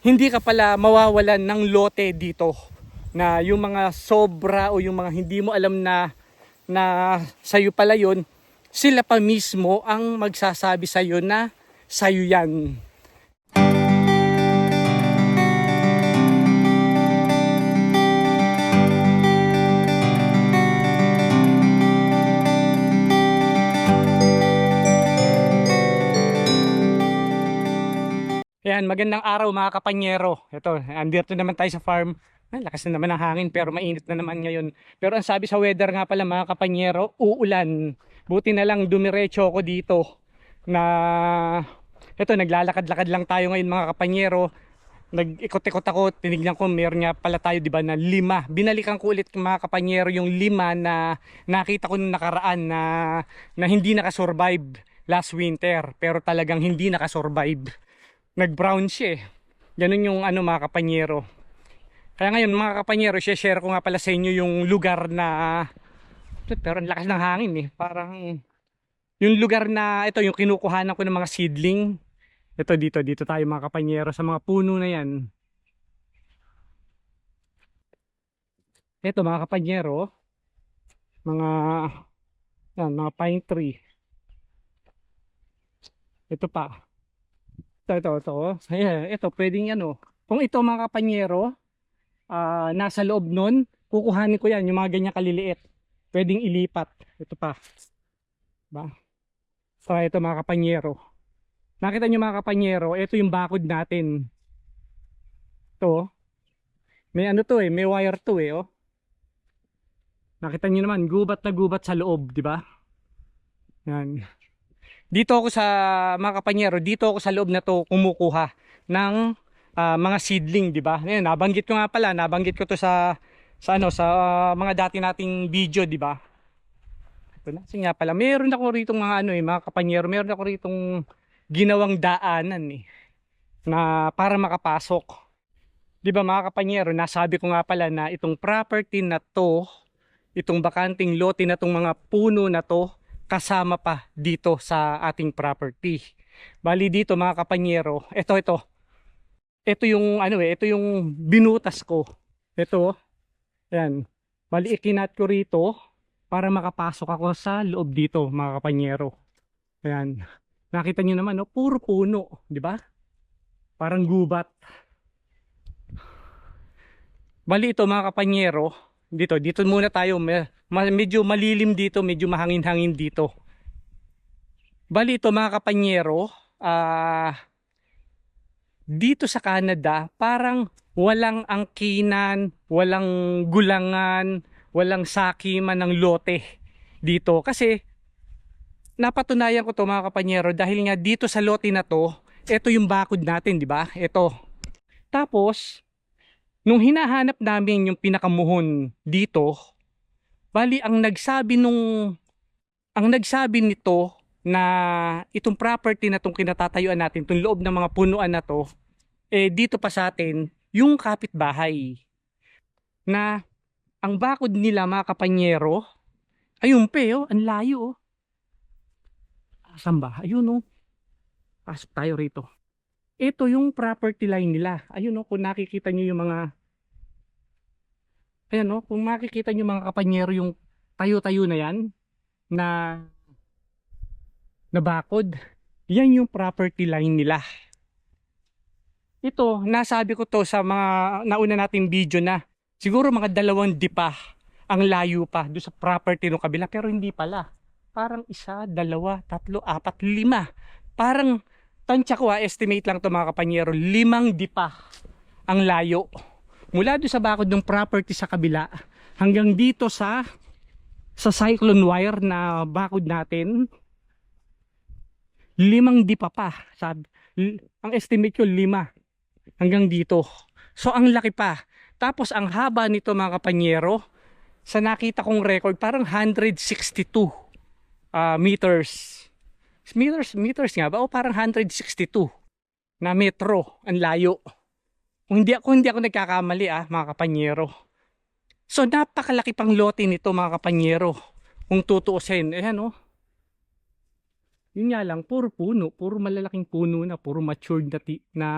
hindi ka pala mawawalan ng lote dito na yung mga sobra o yung mga hindi mo alam na na sa'yo pala yun, sila pa mismo ang magsasabi sa'yo na sa'yo yan. Ayan, magandang araw mga kapanyero. Ito, andito naman tayo sa farm. Ay, lakas na naman ang hangin pero mainit na naman ngayon. Pero ang sabi sa weather nga pala mga kapanyero, uulan. Buti na lang dumiretso ako dito na ito naglalakad-lakad lang tayo ngayon mga kapanyero. Nag-ikot-ikot ako, tinignan ko meron nga pala tayo 'di ba na lima. Binalikan ko ulit mga kapanyero yung lima na nakita ko nung nakaraan na na hindi nakasurvive last winter pero talagang hindi nakasurvive nag-brown siya eh. Ganun yung ano mga kapanyero. Kaya ngayon mga kapanyero, share ko nga pala sa inyo yung lugar na pero ang lakas ng hangin eh. Parang yung lugar na ito yung kinukuhanan ko ng mga seedling. Ito dito, dito tayo mga kapanyero sa mga puno na yan. Ito mga kapanyero, mga yan, mga pine tree. Ito pa. Ito, ito, ito. Ayan, ito, pwedeng ano. Kung ito mga kapanyero, ah, nasa loob nun, kukuhanin ko yan, yung mga ganyan kaliliit. Pwedeng ilipat. Ito pa. Ba? So, ito mga kapanyero. Nakita nyo mga kapanyero, ito yung bakod natin. Ito. oh. May ano to eh, may wire to eh, oh. Nakita nyo naman, gubat na gubat sa loob, di ba? Yan. Dito ako sa mga kapanyero, dito ako sa loob na to kumukuha ng ah, mga seedling, di ba? Ngayon, nabanggit ko nga pala, nabanggit ko to sa sa ano sa ah, mga dati nating video, di ba? Ito na, nga pala, meron ako rito mga ano eh, mga kapanyero, meron ako rito ginawang daanan eh na para makapasok. Di ba mga kapanyero, nasabi ko nga pala na itong property na to, itong bakanting lote na tong mga puno na to, kasama pa dito sa ating property. Bali dito mga kapanyero, ito ito. Ito yung ano eh, ito yung binutas ko. Ito. Yan. Bali ikinat ko rito para makapasok ako sa loob dito mga kapanyero. Ayan. Nakita niyo naman no, puro puno, di ba? Parang gubat. Bali ito mga kapanyero, dito dito muna tayo, medyo malilim dito, medyo mahangin-hangin dito. Bali ito mga kapanyero, ah dito sa Canada, parang walang angkinan, walang gulangan, walang sakiman ng lote dito. Kasi napatunayan ko to mga kapanyero dahil nga dito sa lote na to, ito yung bakod natin, di ba? Ito. Tapos, nung hinahanap namin yung pinakamuhon dito, bali ang nagsabi nung ang nagsabi nito na itong property na itong kinatatayuan natin, itong loob ng mga punuan na to, eh dito pa sa atin, yung kapitbahay. Na ang bakod nila mga kapanyero, ayun pe, oh, ang layo oh. Asan ba? Ayun oh. Pasok tayo rito. Ito yung property line nila. Ayun oh, kung nakikita nyo yung mga Ayan oh, kung makikita nyo mga kapanyero yung tayo-tayo na yan na na bakod. Yan yung property line nila. Ito, nasabi ko to sa mga nauna nating video na siguro mga dalawang dipa ang layo pa doon sa property ng kabila pero hindi pala. Parang isa, dalawa, tatlo, apat, lima. Parang tansya ko ha, estimate lang to mga kapanyero, limang dipa ang layo. Mula doon sa bakod ng property sa kabila hanggang dito sa sa cyclone wire na bakod natin limang dipa pa sabi, L- ang estimate ko lima hanggang dito. So ang laki pa. Tapos ang haba nito mga kapanyero sa nakita kong record parang 162 ah, meters. Meters meters nga ba? O parang 162 na metro ang layo kung hindi ako hindi ako nagkakamali ah mga kapanyero. So napakalaki pang lote nito mga kapanyero kung tutuusin. Ayan oh. Yun nga lang, puro puno, puro malalaking puno na, puro matured na, na,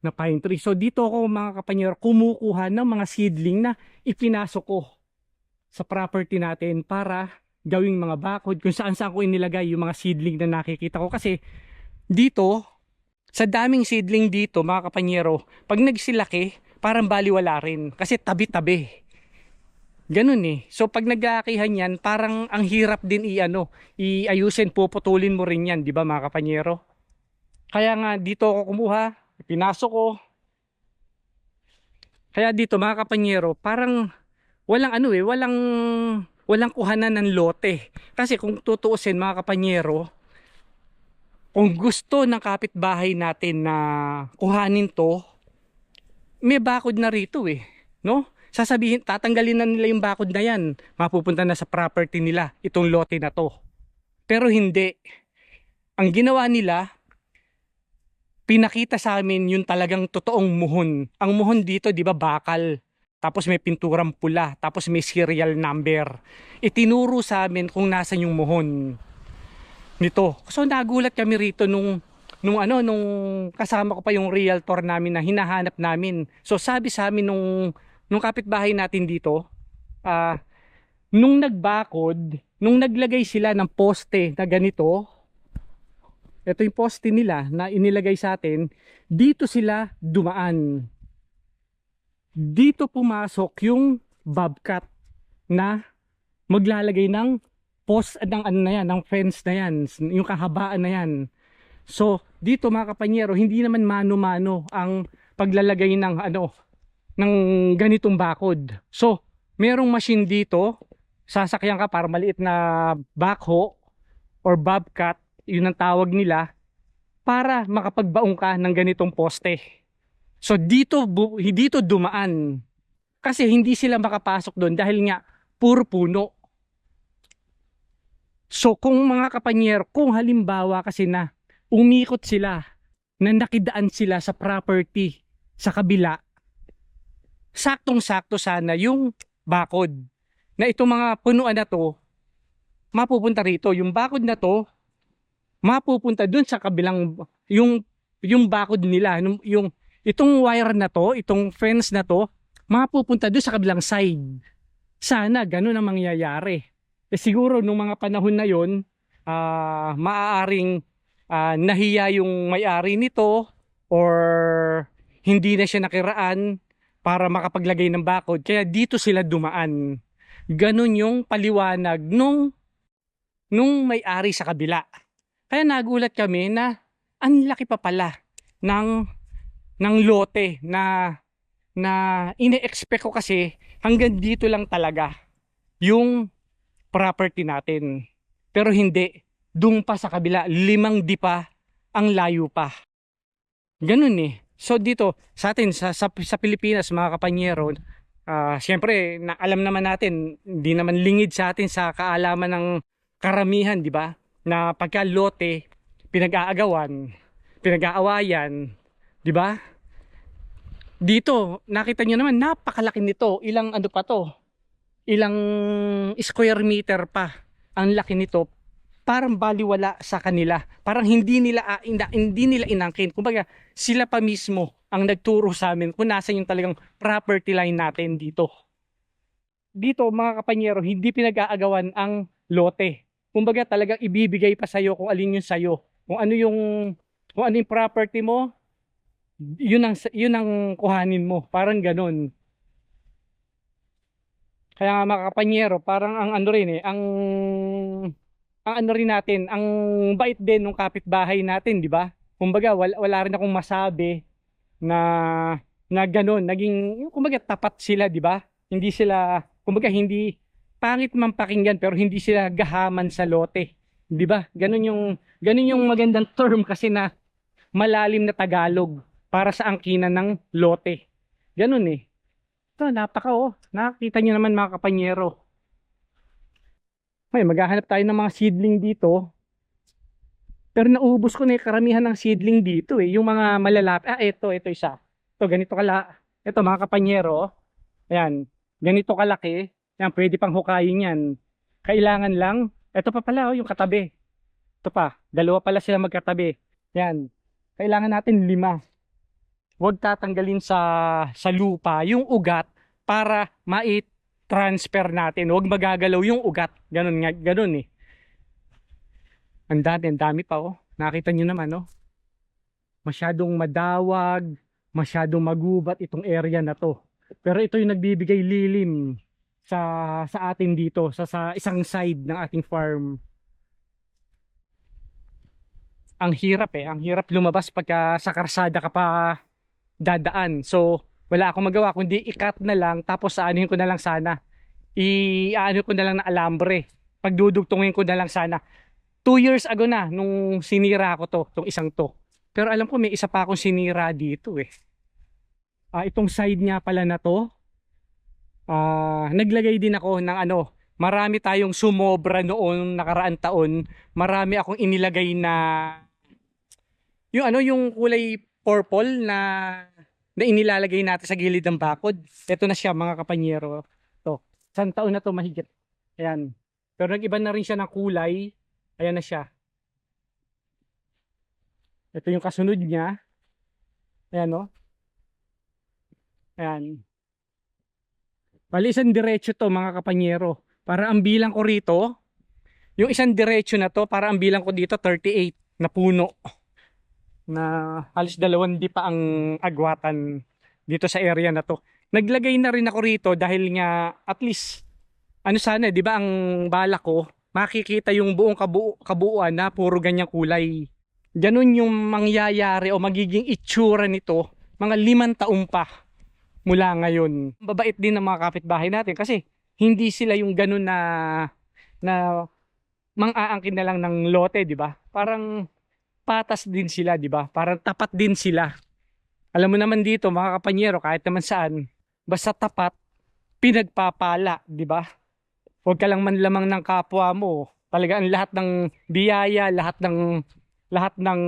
na pine tree. So dito ako mga kapanyero kumukuha ng mga seedling na ipinasok ko sa property natin para gawing mga bakod kung saan saan ko inilagay yung mga seedling na nakikita ko. Kasi dito sa daming seedling dito mga kapanyero pag nagsilaki parang baliwala rin kasi tabi-tabi. Ganun eh. So pag nagkakihan yan parang ang hirap din i-ano iayusin puputulin mo rin yan di ba mga kapanyero? Kaya nga dito ako kumuha pinasok ko. Kaya dito mga kapanyero parang walang ano eh walang walang kuhanan ng lote. Kasi kung tutuusin mga kapanyero, kung gusto ng kapitbahay natin na kuhanin to, may bakod na rito eh. No? Sasabihin, tatanggalin na nila yung bakod na yan. Mapupunta na sa property nila, itong lote na to. Pero hindi. Ang ginawa nila, pinakita sa amin yung talagang totoong muhon. Ang muhon dito, di ba, bakal tapos may pinturang pula, tapos may serial number. Itinuro sa amin kung nasan yung muhon nito. So nagulat kami rito nung nung ano nung kasama ko pa yung realtor namin na hinahanap namin. So sabi sa amin nung nung kapitbahay natin dito, ah nung nagbakod, nung naglagay sila ng poste na ganito, ito yung poste nila na inilagay sa atin, dito sila dumaan dito pumasok yung bobcat na maglalagay ng post ng ano na yan, ng fence na yan, yung kahabaan na yan. So, dito mga kapanyero, hindi naman mano-mano ang paglalagay ng ano ng ganitong bakod. So, merong machine dito, sasakyan ka para maliit na backhoe or bobcat, yun ang tawag nila, para makapagbaong ka ng ganitong poste. So dito dito dumaan. Kasi hindi sila makapasok doon dahil nga puro puno. So kung mga kapanyero, kung halimbawa kasi na umikot sila, na nakidaan sila sa property sa kabila, saktong-sakto sana yung bakod. Na itong mga punuan na to, mapupunta rito. Yung bakod na to, mapupunta dun sa kabilang, yung, yung bakod nila, yung, yung itong wire na to, itong fence na to, mapupunta doon sa kabilang side. Sana ganun ang mangyayari. Eh siguro nung mga panahon na yon, uh, maaaring uh, nahiya yung may-ari nito or hindi na siya nakiraan para makapaglagay ng bakod. Kaya dito sila dumaan. Ganun yung paliwanag nung nung may-ari sa kabila. Kaya nagulat kami na ang laki pa pala ng ng lote na na ine-expect ko kasi hanggang dito lang talaga yung property natin. Pero hindi, doon pa sa kabila, limang di pa ang layo pa. Ganun eh. So dito, sa atin, sa, sa, sa Pilipinas, mga kapanyero, uh, siyempre, na, alam naman natin, hindi naman lingid sa atin sa kaalaman ng karamihan, di ba? Na pagka lote, pinag-aagawan, pinag-aawayan, 'di ba? Dito, nakita niyo naman napakalaki nito. Ilang ano pa 'to? Ilang square meter pa ang laki nito. Parang baliwala sa kanila. Parang hindi nila uh, hindi nila inangkin. Kumbaga, sila pa mismo ang nagturo sa amin kung nasa yung talagang property line natin dito. Dito, mga kapanyero, hindi pinag-aagawan ang lote. Kumbaga, talagang ibibigay pa sa'yo kung alin yung sa'yo. Kung ano yung, kung ano yung property mo, yun ang yun ang kuhanin mo parang ganun kaya nga mga kapanyero parang ang ano rin eh ang ang ano rin natin ang bait din ng kapitbahay natin di ba kumbaga wala, wala rin akong masabi na na ganun naging kumbaga tapat sila di ba hindi sila kumbaga hindi pangit man pakinggan pero hindi sila gahaman sa lote di ba ganun yung ganun yung magandang term kasi na malalim na Tagalog para sa angkinan ng lote. Ganun eh. Ito, napaka oh. Nakakita nyo naman mga kapanyero. May maghahanap tayo ng mga seedling dito. Pero naubos ko na yung karamihan ng seedling dito eh. Yung mga malalapit. Ah, ito, ito isa. Ito, ganito kala. Ito mga kapanyero. Ayan. Ganito kalaki. Yan, pwede pang hukayin yan. Kailangan lang. Ito pa pala oh, yung katabi. Ito pa. Dalawa pala sila magkatabi. Yan. Kailangan natin lima. Huwag tatanggalin sa sa lupa yung ugat para mai-transfer natin. Huwag magagalaw yung ugat. Ganun nga, ganun eh. Ang dami, ang dami pa oh. Nakita nyo naman oh. Masyadong madawag, masyadong magubat itong area na to. Pero ito yung nagbibigay lilim sa sa atin dito, sa sa isang side ng ating farm. Ang hirap eh, ang hirap lumabas pagka sa karsada ka pa dadaan. So, wala akong magawa kundi i-cut na lang tapos aanuhin ko na lang sana. I-ano ko na lang na alambre. Pagdudugtungin ko na lang sana. Two years ago na nung sinira ko to, tong isang to. Pero alam ko may isa pa akong sinira dito eh. Ah, itong side niya pala na to. Ah, naglagay din ako ng ano, marami tayong sumobra noon nakaraan taon. Marami akong inilagay na yung ano yung kulay purple na na inilalagay natin sa gilid ng bakod. Ito na siya mga kapanyero. To. Isang taon na to mahigit. Ayan. Pero nag-iba na rin siya ng kulay. Ayan na siya. Ito yung kasunod niya. Ayan no. Ayan. Bali isang diretso to mga kapanyero. Para ang bilang ko rito, yung isang diretso na to, para ang bilang ko dito 38 na puno na halos dalawang di pa ang agwatan dito sa area na to. Naglagay na rin ako rito dahil nga at least ano sana, 'di ba ang bala ko makikita yung buong kabu kabuuan na puro ganyang kulay. Ganun yung mangyayari o magiging itsura nito mga limang taong pa mula ngayon. Babait din ng mga kapitbahay natin kasi hindi sila yung ganun na na mang-aangkin na lang ng lote, 'di ba? Parang patas din sila, 'di ba? Parang tapat din sila. Alam mo naman dito, mga kapanyero, kahit naman saan, basta tapat, pinagpapala, 'di ba? Huwag ka lang manlamang ng kapwa mo. Talaga ang lahat ng biyaya, lahat ng lahat ng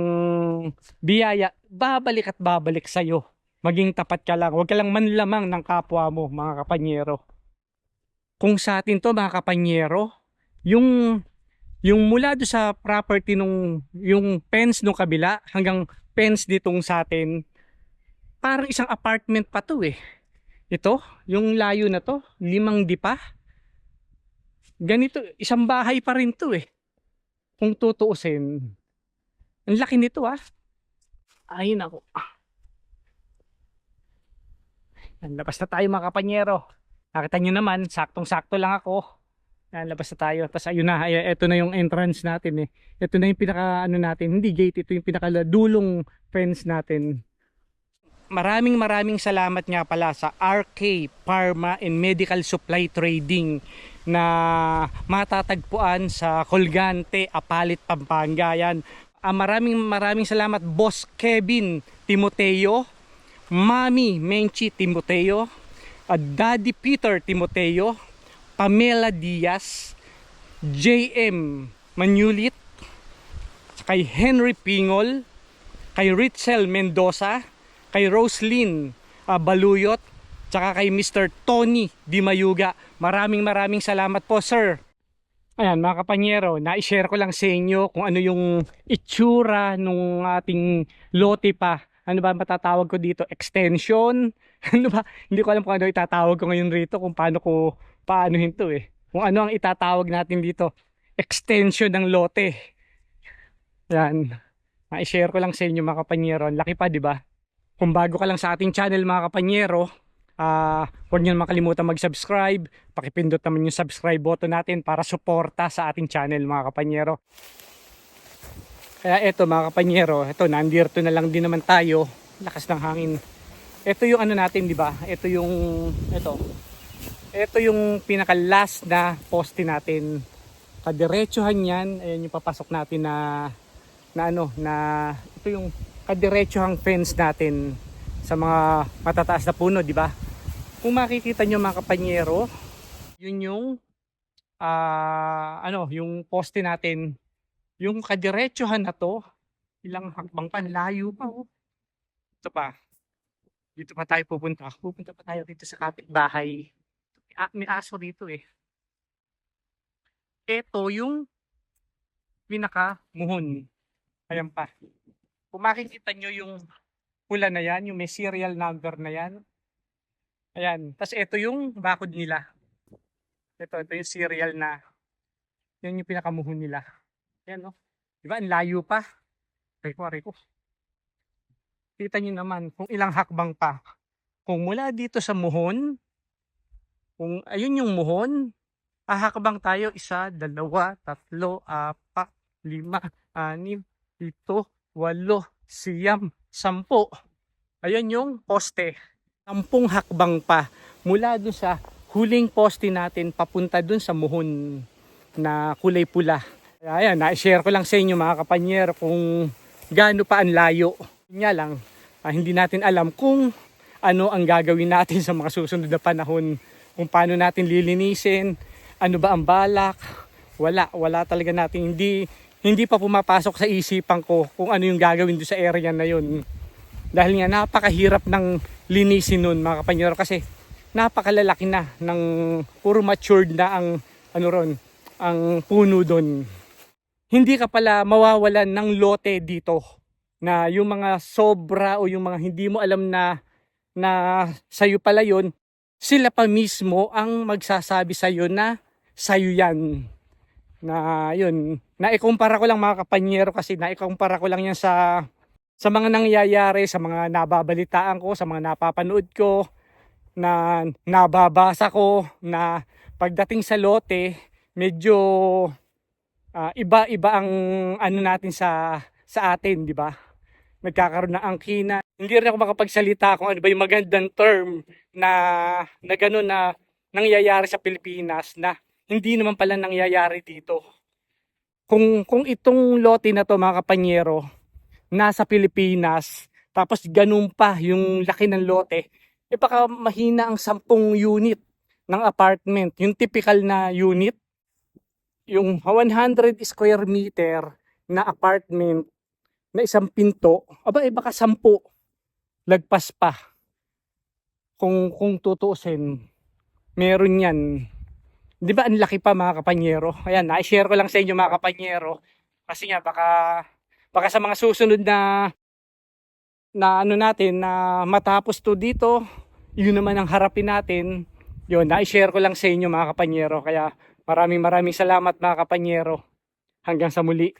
biyaya, babalik at babalik sa iyo. Maging tapat ka lang. Huwag ka lang manlamang ng kapwa mo, mga kapanyero. Kung sa atin to, mga kapanyero, yung yung mula do sa property nung yung fence nung kabila hanggang fence ditong sa atin parang isang apartment pa to eh. Ito yung layo na to limang di pa. Ganito isang bahay pa rin to eh. Kung tutuusin. Ang laki nito ah. Ayun ako Yan, labas na tayo mga kapanyero. Nakita nyo naman saktong sakto lang ako yan, labas na tayo. Tapos ayun na, ito na yung entrance natin eh. Ito na yung pinaka ano natin, hindi gate, ito yung pinaka dulong fence natin. Maraming maraming salamat nga pala sa RK Pharma and Medical Supply Trading na matatagpuan sa Colgante, Apalit, Pampanga. Yan. Ah, maraming maraming salamat Boss Kevin Timoteo, Mami Menchi Timoteo, ah, Daddy Peter Timoteo, Pamela Diaz, JM Manulit, kay Henry Pingol, kay Ritzel Mendoza, kay Roslyn ah, Baluyot, tsaka kay Mr. Tony Dimayuga. Maraming maraming salamat po sir. Ayan mga kapanyero, na-share ko lang sa inyo kung ano yung itsura nung ating lote pa. Ano ba matatawag ko dito? Extension? Ano ba? Hindi ko alam kung ano itatawag ko ngayon rito kung paano ko paanohin to eh. Kung ano ang itatawag natin dito. Extension ng lote. Yan. Na-share ko lang sa inyo mga kapanyero. Ang laki pa, di ba? Kung bago ka lang sa ating channel mga kapanyero, ah huwag niyo makalimutan mag-subscribe. Pakipindot naman yung subscribe button natin para suporta sa ating channel mga kapanyero. Kaya eto mga kapanyero, eto nandito na lang din naman tayo. Lakas ng hangin. Ito yung ano natin, di ba? Ito yung ito. Ito yung pinaka last na poste natin. Kadiretsuhan yan. Ayan yung papasok natin na na ano, na ito yung kadiretsuhang fence natin sa mga matataas na puno, di ba? Kung makikita nyo mga kapanyero, yun yung ah ano, yung poste natin. Yung kadiretsuhan na to, ilang hakbang pa, layo pa oh. Ito pa. Dito pa tayo pupunta. Pupunta pa tayo dito sa kapitbahay. Ah, may aso rito eh. Ito yung pinaka muhon. Ayan pa. Kung makikita nyo yung pula na yan, yung may serial number na yan. Ayan. Tapos ito yung bakod nila. Ito, ito yung serial na, yan yung pinakamuhon nila. Ayan, no? Diba, ang layo pa. Reko, reko. Kita nyo naman kung ilang hakbang pa. Kung mula dito sa muhon, kung ayun yung muhon, ahakbang tayo isa, dalawa, tatlo, apat, lima, anim, pito, walo, siyam, sampo. Ayun yung poste. Sampung hakbang pa mula dun sa huling poste natin papunta dun sa muhon na kulay pula. Ayan, na-share ko lang sa inyo mga kapanyer kung gaano pa ang layo. Nga lang, ah, hindi natin alam kung ano ang gagawin natin sa mga susunod na panahon. Kung paano natin lilinisin, ano ba ang balak. Wala, wala talaga natin. Hindi, hindi pa pumapasok sa isipan ko kung ano yung gagawin doon sa area na yun. Dahil nga napakahirap ng linisin nun mga kapanyero kasi napakalalaki na ng puro matured na ang ano ron, ang puno doon. Hindi ka pala mawawalan ng lote dito na yung mga sobra o yung mga hindi mo alam na na sa'yo pala yun, sila pa mismo ang magsasabi sa'yo na sa'yo yan. Na yun, naikumpara ko lang mga kapanyero kasi naikumpara ko lang yan sa sa mga nangyayari, sa mga nababalitaan ko, sa mga napapanood ko, na nababasa ko, na pagdating sa lote, medyo ah, iba-iba ang ano natin sa sa atin, di ba? Nagkakaroon ng angkina. Hindi rin ako makapagsalita kung ano ba yung magandang term na na gano'n na nangyayari sa Pilipinas na hindi naman pala nangyayari dito. Kung kung itong lote na to mga kapanyero nasa Pilipinas tapos ganun pa yung laki ng lote, eh baka mahina ang 10 unit ng apartment. Yung typical na unit, yung 100 square meter na apartment na isang pinto, aba eh baka 10 lagpas pa. Kung kung tutuusin, meron yan. 'Di ba ang laki pa mga kapanyero? Ayan, na-share ko lang sa inyo mga kapanyero. Kasi nga baka baka sa mga susunod na na ano natin na matapos to dito, yun naman ang harapin natin. Yun, na-share ko lang sa inyo mga kapanyero. Kaya maraming maraming salamat mga kapanyero. Hanggang sa muli.